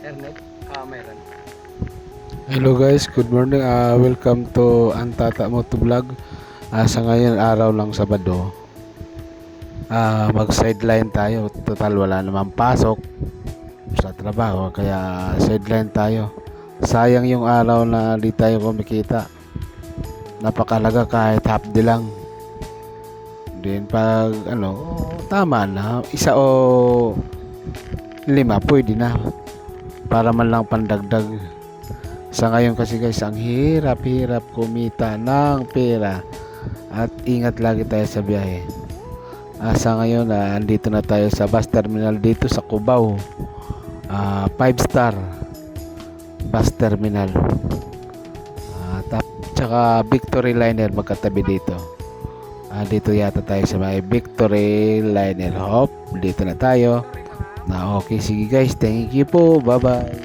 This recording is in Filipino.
Ernest, ah, mayroon. Hello guys, good morning. Ah, welcome to Antata Moto Vlog. Ah, sa ngayon araw ng Sabado. Ah, mag-sideline tayo. Total wala namang pasok sa trabaho kaya sideline tayo. Sayang yung araw na di tayo kumikita. Napakalaga kahit half day lang. Then pag ano, tama na. Isa o lima pwede na. Para man lang pandagdag. Sa ngayon kasi guys, ang hirap-hirap kumita ng pera at ingat lagi tayo sa biyahe. Ah, sa ngayon, ah, andito na tayo sa bus terminal dito sa Cubao. Ah, 5 star bus terminal. Ah, tap- tsaka Victory Liner magkatabi dito. Ah, dito yata tayo sa may Victory Liner. Hop, dito na tayo. Na okay, sige guys, thank you po. Bye-bye.